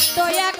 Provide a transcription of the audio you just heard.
ছোট্ট এক